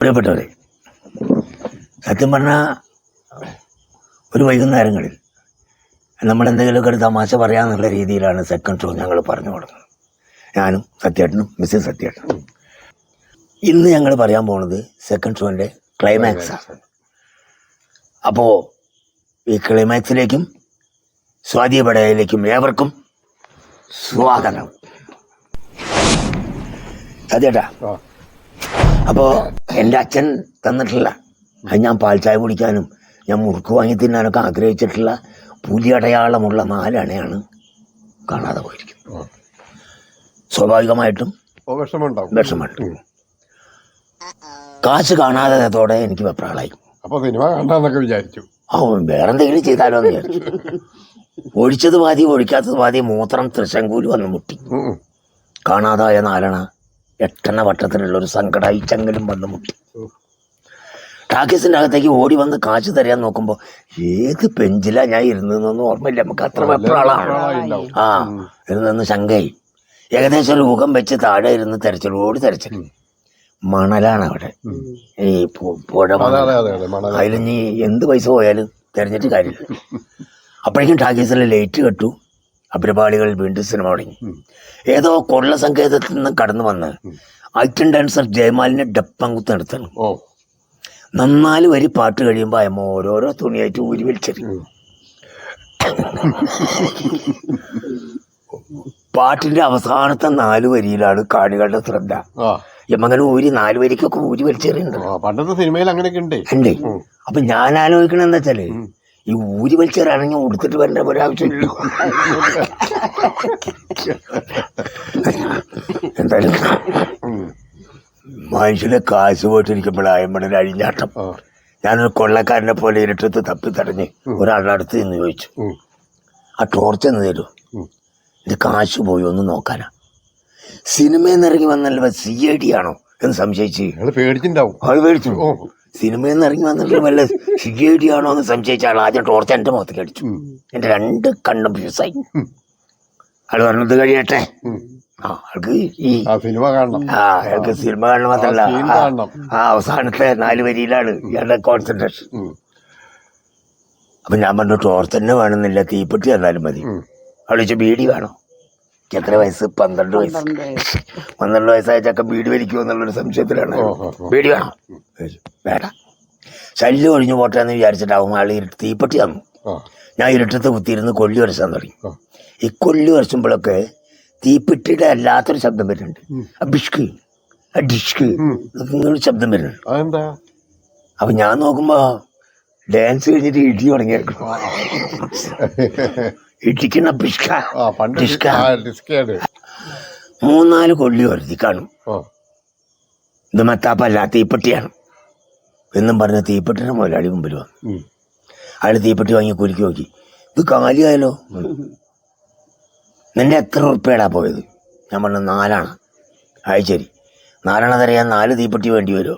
പ്രിയപ്പെട്ടവരെ സത്യം പറഞ്ഞാൽ ഒരു വൈകുന്നേരങ്ങളിൽ നമ്മൾ എന്തെങ്കിലുമൊക്കെ ഒരു തമാശ പറയാമെന്നുള്ള രീതിയിലാണ് സെക്കൻഡ് ഷോ ഞങ്ങൾ പറഞ്ഞു കൊടുക്കുന്നത്. ഞാനും സത്യേട്ടനും മിസ്സസ് സത്യേട്ടനും. ഇന്ന് ഞങ്ങൾ പറയാൻ പോകുന്നത് സെക്കൻഡ് ഷോന്റെ ക്ലൈമാക്സാണ് അപ്പോൾ ഈ ക്ലൈമാക്സിലേക്കും സ്വാധീപടയിലേക്കും ഏവർക്കും സ്വാഗതം. സത്യേട്ടാ ആ. അപ്പോൾ എന്റെ അച്ഛൻ തന്നിട്ടില്ല. അത് ഞാൻ ചായ കുടിക്കാനും ഞാൻ മുറുക്ക് വാങ്ങി തിന്നാനൊക്കെ ആഗ്രഹിച്ചിട്ടുള്ള പുലിയടയാളമുള്ള നാലണയാണ് കാണാതെ പോയിരിക്കുന്നത്. സ്വാഭാവികമായിട്ടും വിഷമമുണ്ട്. കാശ് കാണാതതോടെ എനിക്ക് വെപ്രാളായി. അപ്പോൾ സിനിമ കണ്ടാന്നൊക്കെ വിചാരിച്ചു. ആ വേറെന്തെങ്കിലും ചെയ്താലോ എന്ന് വിചാരിച്ചു. ഒഴിച്ചത് പാതി ഒഴിക്കാത്തത് പാതി മൂത്രം തൃശങ്കൂൽ വന്ന് മുട്ടി. കാണാതായ നാലണ എട്ടെണ്ണ വട്ടത്തിലുള്ള ഒരു സങ്കടമായി ചങ്ങലും വന്നു മുട്ടി. ടാക്കീസിന്റെ അകത്തേക്ക് ഓടി വന്ന് കാശ് തരാൻ നോക്കുമ്പോ ഏത് ബെഞ്ചിലാ ഞാൻ ഇരുന്നതെന്നൊന്നും ഓർമ്മയില്ല. നമുക്ക് അത്ര വെപ്രാളാണ്. ആ ഇരുന്നെന്ന് ശങ്കയിൽ ഏകദേശം ഒരു മുഖം വെച്ച് താഴെ ഇരുന്ന് തെരച്ചിലോട് തെരച്ചിൽ. മണലാണ് അവിടെ. ഈ പുഴ അതിൽ നീ എന്ത് പൈസ പോയാലും തെരഞ്ഞിട്ട് കാര്യമില്ല. അപ്പോഴേക്കും ടാക്കീസിൽ ലൈറ്റ് കെട്ടു. അഭ്രപാളികൾ വീണ്ടും സിനിമ തുടങ്ങി. ഏതോ കൊള്ള സങ്കേതത്തിൽ നിന്ന് കടന്നു വന്ന് ഐറ്റം ഡാൻസർ ജയമാലിനെ ഡപ്പങ്കുത്ത് നടത്തണം. ഓ. നന്നാൽ വരി പാട്ട് കഴിയുമ്പോൾ അമ്മ ഓരോരോ തുണിയായിട്ട് ഊരി വലിച്ചെറിയും. പാട്ടിന്റെ അവസാനത്തെ നാല് വരിയിലാണ് കാണികളുടെ ശ്രദ്ധ. ആ. യമങ്ങനെ ഊരി നാല് വരിക്കൊക്കെ ഊരി വലിച്ചെറിയുന്നുണ്ട്. ആ, പണ്ടത്തെ സിനിമയിൽ അങ്ങനെയൊക്കെ ഉണ്ട്. ഉണ്ട്. അപ്പൊ ഞാൻ ആലോചിക്കണെന്ന് വെച്ചാൽ ഈ ഊരി വലിച്ചവരാണെങ്കിൽ ഉടുത്തിട്ട് വരേണ്ട ഒരാവശ്യമില്ലല്ലോ. എന്തായാലും മനുഷ്യന് കാശ് പോയിട്ടിരിക്കുമ്പോഴായമ്മടെ അഴിഞ്ഞാട്ടം. ഞാനൊരു കൊള്ളക്കാരനെ പോലെ ഇരുട്ടത്ത് തപ്പി തടഞ്ഞ് ഒരാളുടെ അടുത്ത് നിന്ന് ചോദിച്ചു. ആ ടോർച്ച് എന്ന് തരൂ. ഇത് കാശ് പോയി ഒന്ന് നോക്കാനാ. സിനിമയിൽ നിന്ന് ഇറങ്ങി വന്നല്ലോ സി ഐ ഡി ആണോ? എന്ന് സംശയിച്ച്. നിങ്ങൾ പേടിച്ചിണ്ടാവും. ആൾ പേടിച്ചു. ഓ. സിനിമയിൽ നിന്ന് ഇറങ്ങി വന്നിട്ട് വല്ല സി ആണോ എന്ന് സംശയിച്ച ആൾ ആദ്യം ടോർച്ച് എന്റെ മുഖത്തേക്ക് അടിച്ചു. ഉം. എന്റെ രണ്ട് കണ്ണും ഫ്യൂസായി ആൾ പറഞ്ഞത് കഴിയട്ടെ. ഉം. ആ ആൾക്ക് ഈ ആ സിനിമ കാണണം. ആ അയാൾക്ക് സിനിമ കാണണം മാത്രല്ല. ആ scene ആ- കാണണം. ആ അവസാനത്തെ നാല് വരിയിലാണ് ഇയാളുടെ കോൺസെൻട്രേഷൻ ഉം. അപ്പൊ ഞാൻ പറഞ്ഞു ടോർച്ച് തന്നെ വേണമെന്നില്ല. തീപ്പെട്ടി തന്നാലും മതി. ഉം. വെച്ച് ചോദിച്ചു ബീഡി വേണോ? എത്ര വയസ്സ്? പന്ത്രണ്ട് വയസ്സ്. പന്ത്രണ്ട് വയസ്സായ ചക്ക ബീഡി വലിക്കുമോ എന്നുള്ളൊരു സംശയത്തിലാണ്. വീട് വേണം ഓ. ബീഡി വേണോ. വേണ്ട. ശല്യം ഒഴിഞ്ഞു പോട്ടെ എന്ന് വിചാരിച്ചിട്ടാവും ആൾ ഇരുട്ട് തീപ്പെട്ടി തന്നു. ഞാൻ ഇരുട്ടത്ത് കുത്തിയിരുന്ന് കൊല്ലി വരച്ചാൻ തുടങ്ങി. ഈ കൊല്ലി വരച്ചുമ്പോഴൊക്കെ തീപ്പെട്ടിയുടെ അല്ലാത്തൊരു ശബ്ദം വരുന്നുണ്ട്. ആ ബിഷ്ക് ആ ഡിഷ്ക് ഇങ്ങനൊരു ശബ്ദം വരുന്നുണ്ട്. അതെന്താ? അപ്പൊ ഞാൻ നോക്കുമ്പോ ഡാൻസ് കഴിഞ്ഞിട്ട് ഇടി തുടങ്ങിയേക്കും ഇടിക്കുന്ന ഡിസ്കാണ് മൂന്നാൽ കൊല്ലി വരുത്തി കാണും. ഇത് മത്താപ്പല്ല തീപ്പെട്ടിയാണ്. എന്നും പറഞ്ഞ തീപ്പെട്ടിയുടെ മുതലാളി മുമ്പിൽ വന്നു. അയാൾ തീപ്പെട്ടി വാങ്ങി കുലുക്കി നോക്കി. ഇത് കാലിയായാലോ നിന്റെ എത്ര ഉറുപ്പേടാ പോയത്? ഞാൻ പറഞ്ഞു നാലാണ്. അത് ശരി. നാലെണ്ണ തരയാൻ നാല് തീപ്പെട്ടി വേണ്ടി വരുമോ?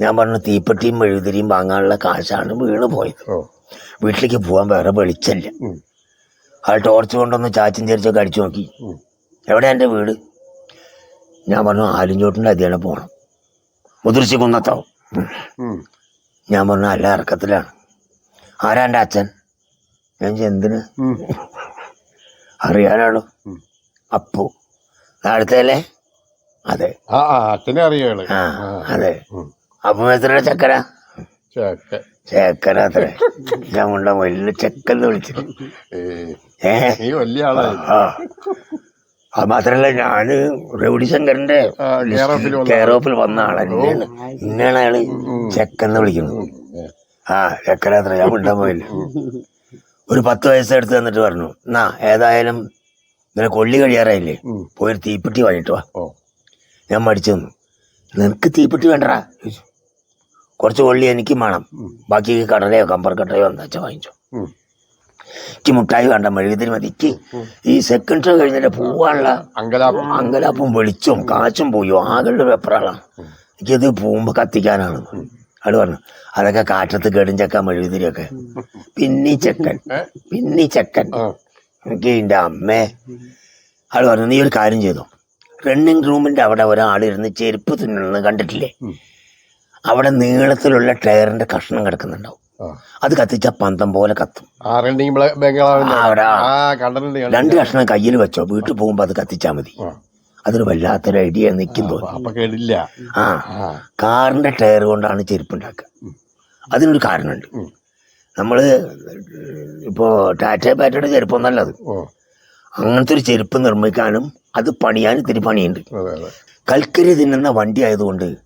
ഞാൻ പറഞ്ഞു തീപ്പെട്ടിയും മെഴുതിരിയും വാങ്ങാനുള്ള കാശാണ് വീണ് പോയത്. വീട്ടിലേക്ക് പോകാൻ വേറെ വെളിച്ചല്ല അയാൾ ടോർച്ച് കൊണ്ടൊന്ന് ചാച്ചും ചേരിച്ചൊക്കെ അടിച്ചു നോക്കി. എവിടെയാണ് എവിടെ എന്റെ വീട്? ഞാൻ പറഞ്ഞു ആലിഞ്ചോട്ടിന്റെ അതിയാണ് പോകണം മുതിർച്ചി കുന്നത്താവും. ഞാൻ പറഞ്ഞു അല്ല ഇറക്കത്തിലാണ്. ആരാ എന്റെ അച്ഛൻ? ഞാൻ എന്തിന്? അറിയാനാണ്? അപ്പു. അടുത്തല്ലേ അതെ. ആ ആ അച്ഛനെ അറിയാൾ ആ അതെ. അപ്പു എത്ര ചക്കര? ചേക്ക. ചേക്കര അത്ര ഞാൻ കൊണ്ട വലിയ ചെക്കെന്ന് വിളിച്ചു ഏയ് ഏ? നീ വലിയ ആളായി ആ അത് മാത്രല്ല ഞാൻ റൗഡി ശങ്കറിന്റെ കെയർ ഓഫിൽ വന്ന ആളാണ് ഇന്നാണ് അയാൾ ചെക്കെന്ന് വിളിക്കുന്നത്. ആ ചെക്കനാത്ര ഞാൻ കൊണ്ട പോയില്ല ഒരു പത്ത് വയസ്സ് എടുത്ത് തന്നിട്ട് പറഞ്ഞു എന്നാ ഏതായാലും ഇങ്ങനെ കൊള്ളി കഴിയാറായില്ലേ? പോയൊരു തീപ്പെട്ടി വാങ്ങിട്ടുവാ ഞാൻ മടിച്ചു തന്നു നിനക്ക് തീപ്പെട്ടി വേണ്ടടാ? ചോദിച്ചു. കുറച്ച് കൊള്ളി എനിക്കും വേണം. ബാക്കി കടലയോ കമ്പർക്കട്ടയോ എന്താ വെച്ചാൽ വാങ്ങിച്ചു. എനിക്ക് മുട്ടായി വേണ്ട മെഴുകുതിരി മതി. ഈ സെക്കൻഡ് ഷോ കഴിഞ്ഞിട്ട് പോവാനുള്ള അങ്കലാപ്പും അങ്കലാപ്പും വെളിച്ചും കാച്ചും പോയോ. ആകളുടെ വെപ്രാളാണ് എനിക്കത് പോകുമ്പോൾ കത്തിക്കാനാണ്. അത് പറഞ്ഞു അതൊക്കെ കാറ്റത്ത് കേടും ചക്ക മെഴുകുതിരിയൊക്കെ. പിന്നീ ചെക്കൻ പിന്നി ചെക്കൻ. എനിക്ക് എന്റെ അമ്മേ. അത് പറഞ്ഞു നീ ഒരു കാര്യം ചെയ്തു. റണ്ണിങ് റൂമിന്റെ അവിടെ ഒരാൾ ഇരുന്ന് ചെരുപ്പ് തിന്നു കണ്ടിട്ടില്ലേ? അവിടെ നീളത്തിലുള്ള ടയറിന്റെ കഷ്ണം കിടക്കുന്നുണ്ടാവും. അത് കത്തിച്ച പന്തം പോലെ കത്തും. അവിടെ. രണ്ട് കഷ്ണം കയ്യിൽ വെച്ചോ. വീട്ടിൽ പോകുമ്പോൾ അത് കത്തിച്ചാ മതി. അതൊരു വല്ലാത്തൊരു ഐഡിയ നിൽക്കും തോന്നി ആ കാറിന്റെ ടയർ കൊണ്ടാണ് ചെരുപ്പുണ്ടാക്കുക. അതിനൊരു കാരണമുണ്ട്. നമ്മൾ ഇപ്പോ ഇപ്പോൾ ടാറ്റ പാറ്റയുടെ ചെരുപ്പൊന്നല്ല അത്. അങ്ങനത്തെ ഒരു ചെരുപ്പ് നിർമ്മിക്കാനും അത് പണിയാനും ഇത്തിരി പണിയുണ്ട്. കൽക്കരി തിന്നുന്ന വണ്ടി ആയതുകൊണ്ട്.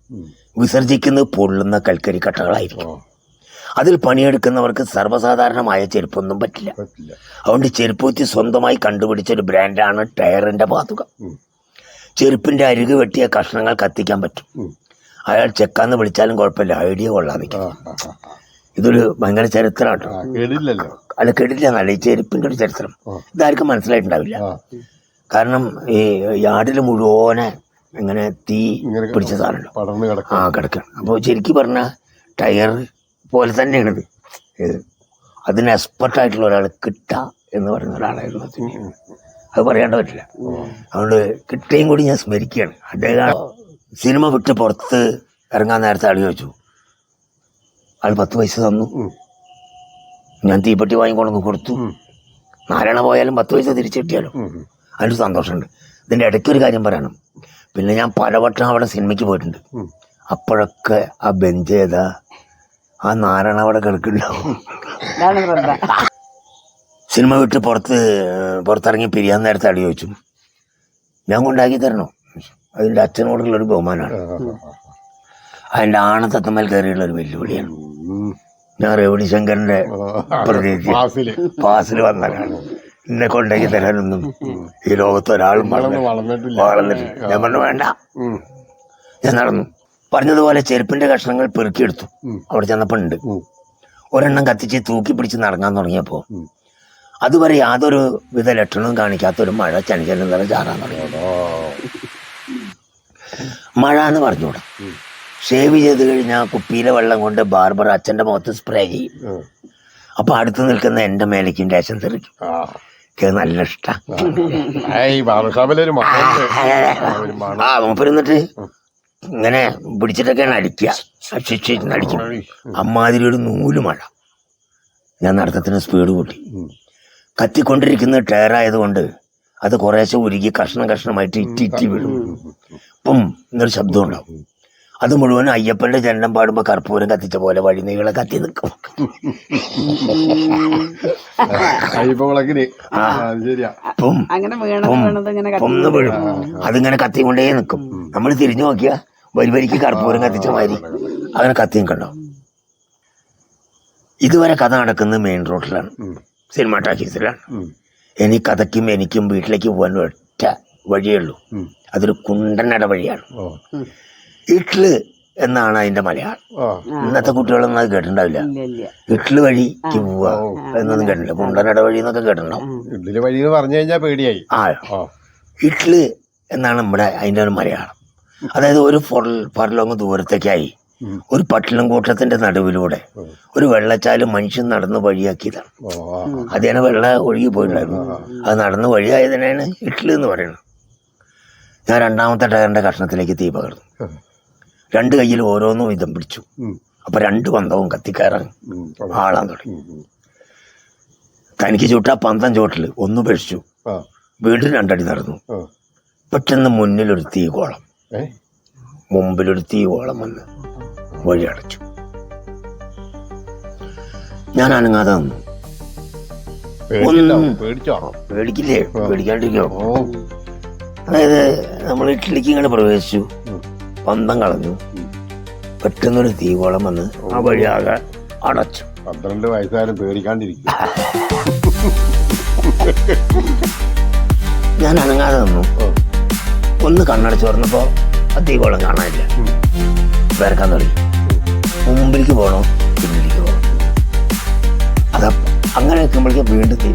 വിസർജിക്കുന്നത് പൊള്ളുന്ന കൽക്കരി കട്ടകളായിരുന്നു അതിൽ പണിയെടുക്കുന്നവർക്ക് സർവസാധാരണമായ ചെരുപ്പൊന്നും പറ്റില്ല. അതുകൊണ്ട് ചെരുപ്പൂത്തി സ്വന്തമായി കണ്ടുപിടിച്ച ഒരു ബ്രാൻഡാണ് ടയറിന്റെ പാതുക. ചെരുപ്പിന്റെ അരികു വെട്ടിയ കഷ്ണങ്ങൾ കത്തിക്കാൻ പറ്റും. അയാൾ ചെക്കാന്ന് വിളിച്ചാലും കുഴപ്പമില്ല. ഐഡിയ കൊള്ളാൻ ആ. ഇതൊരു ഭയങ്കര ചരിത്രമാണ്. അല്ല കേട്ടില്ല നല്ല ഈ ചെരുപ്പിന്റെ ഒരു ചരിത്രം. ഇതാർക്കും മനസ്സിലായിട്ടുണ്ടാവില്ല. കാരണം ഈ യാർഡിൽ മുഴുവനെ ഇങ്ങനെ തീ പിടിച്ച സാധനം പടർന്ന് ആ കിടക്കണം അപ്പോൾ ശരിക്കും പറഞ്ഞ ടയർ പോലെ തന്നെയാണിത്. ഇത് അതിന് എക്സ്പെർട്ട് ആയിട്ടുള്ള ഒരാൾ കിട്ട എന്ന് പറയുന്ന ഒരാളായിരുന്നു അത്. അത് പറയാണ്ട് പറ്റില്ല. അതുകൊണ്ട് കിട്ടയും കൂടി ഞാൻ സ്മരിക്കുകയാണ്. അദ്ദേഹം സിനിമ വിട്ട് പുറത്ത് ഇറങ്ങാൻ നേരത്തെ ആൾ ചോദിച്ചു. ആൾ പത്ത് പൈസ തന്നു. ഞാൻ തീപ്പെട്ടി വാങ്ങിക്കൊണ്ടു കൊടുത്തു. നാലെണ്ണ പോയാലും പത്ത് പൈസ തിരിച്ചു കിട്ടിയാലോ. അതിന് സന്തോഷമുണ്ട്. ഇതിന്റെ ഇടയ്ക്ക് ഒരു കാര്യം പറയണം. പിന്നെ ഞാൻ പലവട്ടം അവിടെ സിനിമയ്ക്ക് പോയിട്ടുണ്ട്. അപ്പോഴൊക്കെ ആ ബെഞ്ച് ഏതാ? ആ നാരായണ അവിടെ കിടക്കുന്നുണ്ടാവും. സിനിമ വിട്ട് പുറത്ത് പുറത്തിറങ്ങി പിരിയാൻ നേരത്തെ അടി ചോദിച്ചു. ഞാൻ കൊണ്ടാക്കി തരണോ? അതിന്റെ അച്ഛനോടുള്ളൊരു ബഹുമാനമാണ്. അതിന്റെ ആണത്തത്തമ്മൽ കയറിയുള്ള ഒരു വെല്ലുവിളിയാണ്. ഞാൻ റെവണി ശങ്കറിന്റെ ആ, പ്രതിനിധി പാസിൽ വന്നതാണ്. എന്നെ കൊണ്ടാക്കി തരാനൊന്നും ഈ ലോകത്ത് ഒരാളും വളർന്നിട്ടില്ല. ഞാൻ പറഞ്ഞു വേണ്ട. ഞാൻ നടന്നു. പറഞ്ഞതുപോലെ ചെരുപ്പിന്റെ കഷ്ണങ്ങൾ പെറുക്കിയെടുത്തു. അവിടെ ചെന്നപ്പോൾ ഉണ്ട്. ഒരെണ്ണം കത്തിച്ച് തൂക്കി പിടിച്ച് നടങ്ങാൻ തുടങ്ങിയപ്പോൾ അതുവരെ യാതൊരു വിധ ലക്ഷണവും കാണിക്കാത്ത ഒരു മഴ ചനിച്ചനും നിറ ചാറാൻ തുടങ്ങിയോ മഴ എന്ന് പറഞ്ഞുകൂടാ. ഷേവ് ചെയ്ത് കഴിഞ്ഞാൽ കുപ്പിയിലെ വെള്ളം കൊണ്ട് ബാർബർ അച്ഛന്റെ മുഖത്ത് സ്പ്രേ ചെയ്യും. അപ്പൊ അപ്പോൾ അടുത്ത് നിൽക്കുന്ന എന്റെ മേലേക്കും രേഷൻ തെറിക്കും. എനിക്ക് നല്ല ഇഷ്ടമാണ് മണമുണ്ട് ആ, മൂപ്പരുന്നിട്ട് ഇങ്ങനെ പിടിച്ചിട്ടൊക്കെയാണ് അടിക്കുക. ശിക്ഷ അടിക്കും. അമ്മാതിരി ഒരു നൂൽ മഴ. ഞാൻ നടത്തത്തിന് സ്പീഡ് കൂട്ടി. കത്തിക്കൊണ്ടിരിക്കുന്നത് കത്തിക്കൊണ്ടിരിക്കുന്ന ടയറായതുകൊണ്ട് അത് കുറേശ്ശെ ഉരുകി കഷ്ണം കഷ്ണമായിട്ട് ഇറ്റി ഇറ്റി വീഴും ഇപ്പം എന്നൊരു ശബ്ദം ഉണ്ടാവും. അത് മുഴുവൻ അയ്യപ്പന്റെ ജനനം പാടുമ്പോൾ കർപ്പൂരം കത്തിച്ച പോലെ വഴി നീളെ കത്തി നിൽക്കും ഒന്ന് വീഴും. അതിങ്ങനെ കത്തിക്കൊണ്ടേ നിൽക്കും നമ്മൾ തിരിഞ്ഞു നോക്കിയാ വരി വരിക്ക് കർപ്പൂരം കത്തിച്ച മാതിരി. അങ്ങനെ കത്തി നിൽക്കണ്ടോ? ഇതുവരെ കഥ നടക്കുന്നത് മെയിൻ റോഡിലാണ് സിനിമ ടാക്കീസിലാണ്. ഇനി കഥയ്ക്കും എനിക്കും വീട്ടിലേക്ക് പോകാൻ ഒറ്റ വഴിയേ ഉള്ളൂ. അതൊരു കുണ്ടനട വഴിയാണ് ഓ. ഇട്ല് എന്നാണ് അതിന്റെ മലയാളം. ഇന്നത്തെ കുട്ടികളൊന്നും അത് കേട്ടിട്ടുണ്ടാവില്ല. ഇല്ല ഇല്ല. ഇട്ല് വഴിക്ക് പോവുക എന്നൊന്നും കേട്ടിട്ടില്ല. കുണ്ടനട വഴി എന്നൊക്കെ കേട്ടിട്ടുണ്ടാവും വഴി എന്ന് പറഞ്ഞു കഴിഞ്ഞാൽ പേടിയായി. ആ. ഇട്ല് എന്നാണ് നമ്മുടെ അതിന്റെ ഒരു മലയാളം. അതായത് ഒരു പറലോങ് ഫർലോങ് ദൂരത്തേക്കായി ഒരു പട്ടിളം കൂട്ടത്തിന്റെ നടുവിലൂടെ ഒരു വെള്ളച്ചാൽ മനുഷ്യൻ നടന്ന് വഴിയാക്കിയതാണ്. ഓ, വെള്ള ഒഴുകി പോയിട്ടുണ്ടായിരുന്നു. അത് നടന്ന് വഴിയായതിനാണ് ഇട്ല് എന്ന് പറയുന്നത്. ഞാൻ രണ്ടാമത്തെ ടയറിന്റെ കഷ്ണത്തിലേക്ക് തീ പകർന്നു. രണ്ട് കയ്യിൽ ഓരോന്നും വിധം പിടിച്ചു. അപ്പൊ രണ്ട് പന്തവും കത്തിക്കയറാൻ ഉം. ആളാൻ തുടങ്ങി. തനിക്ക് ചൂട്ടാ പന്തം ചോട്ടിൽ ഒന്ന് പഴിച്ചു. വീണ്ടും രണ്ടടി നടന്നു. പെട്ടെന്ന് മുന്നിലൊരു തീകോളം കോളം. മുമ്പിലൊരു തീകോളം വന്ന് വഴി അടച്ചു. ഞാൻ അനങ്ങാതെ നിന്നു. പേടിക്കില്ലേ? പേടിക്കാണ്ടിരിക്കോ അതായത് നമ്മൾ ഇഡ്ഡലിക്ക് ഇങ്ങനെ പ്രവേശിച്ചു. പന്തം കളഞ്ഞു. പെട്ടെന്നൊരു തീകോളം വന്ന് ആ വഴിയാകെ അടച്ചു. പന്ത്രണ്ട് വയസ്സായാലും പേടിക്കാണ്ടിരിക്കും. ഞാൻ അനങ്ങാതെ നിന്നു. ഒന്ന് കണ്ണടച്ച് തുറന്നപ്പോ ആ തീകോളം കാണാനില്ല. പേരക്കാൻ തുടങ്ങി. മുമ്പിലേക്ക് പോകണോ പിന്നിലേക്ക് പോകണം അത അങ്ങനെ നിൽക്കുമ്പോഴേക്കും വീണ്ടും തീ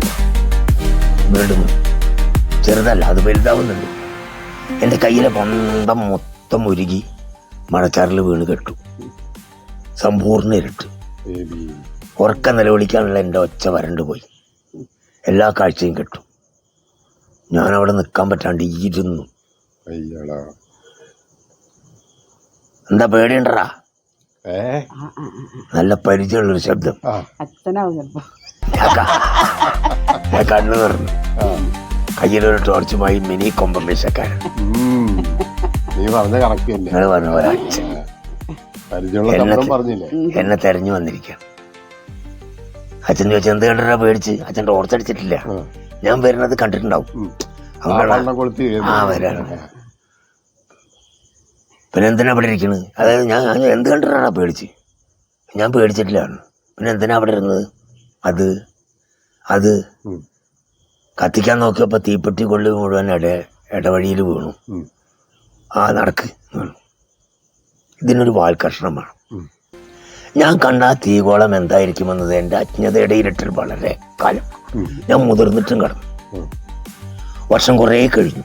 വീണ്ടും ചെറുതല്ല അത് വലുതാവുന്നുണ്ട്. എന്റെ കയ്യിലെ പന്തം മൊത്തം ഉരുകി മഴച്ചാറിൽ വീണ് കെട്ടു. സമ്പൂർണ ഇരുട്ട്. ഉറക്ക നിലവിളിക്കാനുള്ള എന്റെ ഒച്ച വരണ്ടു പോയി. എല്ലാ കാഴ്ചയും കെട്ടു. ഞാൻ അവിടെ നിൽക്കാൻ പറ്റാണ്ട് ഇരുന്നു അയ്യടാ. എന്താ പേടിയുണ്ടടാ. നല്ല പരിചയമുള്ളൊരു ശബ്ദം. ഞാൻ കണ്ണു നിറഞ്ഞു കയ്യിലൊരു ടോർച്ചുമായി മിനി കൊമ്പമേശക്കാരൻ. നീ പറഞ്ഞ കറക്റ്റ് തന്നെ നിങ്ങൾ പറഞ്ഞ അച്ഛൻ പരിചയമുള്ള എന്നെ- പറഞ്ഞില്ലേ? എന്നെ തെരഞ്ഞു വന്നിരിക്കുകയാണ് അച്ഛൻ ചോദിച്ചാൽ എന്ത് കണ്ടിട്ടാ പേടിച്ച്? അച്ഛൻ ടോർച്ച് അടിച്ചിട്ടില്ല. ഞാൻ വരുന്നത് കണ്ടിട്ടുണ്ടാവും. ആ വരാണ് പിന്നെ എന്തിനാ അവിടെ ഇരിക്കണത്? അതായത് ഞാൻ എന്ത് കണ്ടിട്ടാണ് പേടിച്ച്? ഞാൻ പേടിച്ചിട്ടില്ല. പിന്നെ എന്തിനാ അവിടെ ഇരുന്നത്? അത് അത്. കത്തിക്കാൻ നോക്കിയപ്പോൾ തീപ്പെട്ടി കൊള്ളി മുഴുവൻ ഇട ഇടവഴിയിൽ വീണു. ആ നടക്ക്. ഇതിനൊരു വാൽ കഷ്ണം വേണം ഞാൻ കണ്ട ആ തീകോളം എന്തായിരിക്കുമെന്നത് എന്റെ അജ്ഞതയുടെ ഇരട്ടിൽ വളരെ കാലം. ഞാൻ മുതിർന്നിട്ടും കടന്നു. വർഷം കുറേ കഴിഞ്ഞു.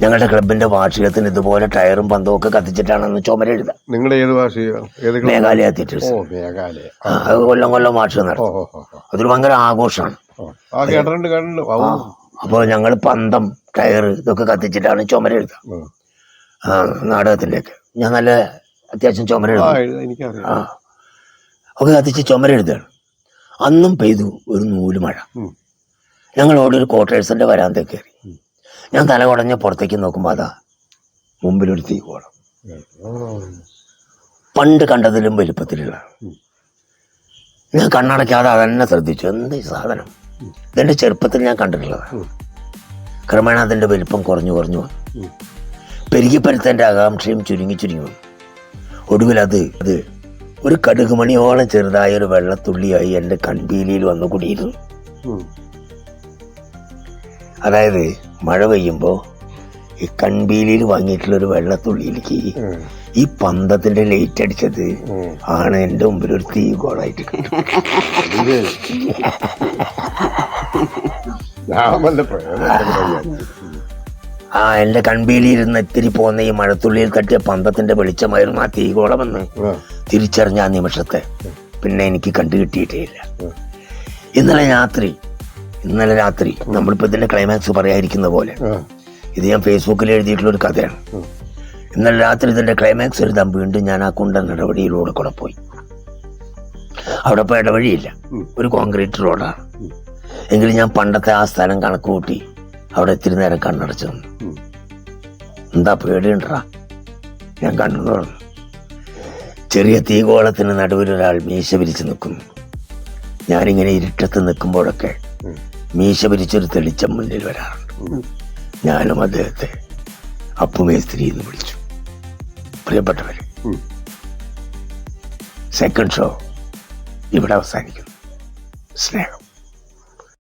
ഞങ്ങളുടെ ക്ലബിന്റെ വാർഷികത്തിന് ഇതുപോലെ ടയറും പന്തവും ഒക്കെ കത്തിച്ചിട്ടാണെന്ന് ചുമര എഴുതാം. നിങ്ങൾ ഏത് മേഘാലയ തിയേറ്റേഴ്സ്. അത് കൊല്ലം കൊല്ലം വാർഷികം നടത്തും. അതൊരു ഭയങ്കര ആഘോഷമാണ്. അപ്പോൾ ഞങ്ങൾ പന്തം ടയർ ഇതൊക്കെ കത്തിച്ചിട്ടാണ് ചുമര എഴുതുക നാടകത്തിന്റെയൊക്കെ ഞാൻ നല്ല അത്യാവശ്യം ചുമര എഴുതും. ആ. ഒക്കെ കത്തിച്ച് ചുമര എഴുതുകയാണ്. അന്നും പെയ്തു ഒരു നൂൽ മഴ. ഞങ്ങൾ ഓടി ഒരു ക്വാർട്ടേഴ്സിന്റെ വരാന്തേ കയറി. ഞാൻ തല കുടഞ്ഞ പുറത്തേക്ക് നോക്കുമ്പോൾ അതാ മുമ്പിലൊരു തീ കോളം പണ്ട് കണ്ടതിലും വലുപ്പത്തിലുള്ള. ഞാൻ കണ്ണടയ്ക്കാതെ അതന്നെ ശ്രദ്ധിച്ചു. എന്ത് സാധനം? ഇതെന്റെ ചെറുപ്പത്തിൽ ഞാൻ കണ്ടിട്ടുള്ളതാണ്. ക്രമേണ അതിന്റെ വലിപ്പം കുറഞ്ഞു കുറഞ്ഞു വന്നു. പെരുകിപ്പരുത്തന്റെ ആകാംക്ഷയും ചുരുങ്ങി ചുരുങ്ങി വന്നു. ഒടുവിൽ അത് അത് ഒരു കടുകുമണിയോളം ചെറുതായ ഒരു വെള്ളത്തുള്ളിയായി എന്റെ കൺപീലിയിൽ വന്നു കുടിയിരുന്നു. അതായത് മഴ പെയ്യുമ്പോൾ ഈ കൺപീലിയിൽ വാങ്ങിയിട്ടുള്ള ഒരു വെള്ളത്തുള്ളിയിലേക്ക്. ഈ പന്തത്തിന്റെ ലൈറ്റ് അടിച്ചത് ആണ് എന്റെ മുമ്പിൽ ഒരു തീ കോളായിട്ട് ആ. എന്റെ കൺപീലിയിരുന്ന് ഇത്തിരി പോന്ന ഈ മഴത്തുള്ളിയിൽ തട്ടിയ പന്തത്തിന്റെ വെളിച്ചമായിരുന്നു ആ തീകോളമെന്ന് തിരിച്ചറിഞ്ഞ ആ നിമിഷത്തെ. പിന്നെ എനിക്ക് കണ്ടു കിട്ടിയിട്ടേയില്ല ഇല്ല. ഇന്നലെ രാത്രി ഇന്നലെ രാത്രി നമ്മളിപ്പോ ഇതിന്റെ ക്ലൈമാക്സ് പറയാതിരിക്കുന്ന പോലെ ഇത് ഞാൻ ഫേസ്ബുക്കിൽ എഴുതിയിട്ടുള്ള ഒരു കഥയാണ്. ഇന്നലെ രാത്രി ഇതിന്റെ ക്ലൈമാക്സ് എഴുതാൻ വീണ്ടും ഞാൻ ആ കുണ്ടൻ ഇടവഴിയിലൂടെ കൂടെ പോയി. അവിടെ ഇപ്പോൾ ഇടവഴിയില്ല. ഒരു കോൺക്രീറ്റ് റോഡാണ്. എങ്കിലും ഞാൻ പണ്ടത്തെ ആ സ്ഥലം കണക്ക് കൂട്ടി അവിടെ ഇത്തിരി നേരം കണ്ണടച്ചു എന്താ പേടിയുണ്ടാ ഞാൻ കണ്ണു തുറന്നു. ചെറിയ തീകോളത്തിന് നടുവിൽ ഒരാൾ മീശ വിരിച്ച് നിൽക്കുന്നു. ഞാനിങ്ങനെ ഇരുട്ടത്ത് നിൽക്കുമ്പോഴൊക്കെ മീശ പിരിച്ചൊരു തെളിച്ചം മുന്നിൽ വരാറുണ്ട്. ഞാനും അദ്ദേഹത്തെ അപ്പുമേസ്ത്രി എന്ന് വിളിച്ചു. പ്രിയപ്പെട്ടവര് സെക്കൻഡ് ഷോ ഇവിടെ അവസാനിക്കുന്നു. സ്നേഹം.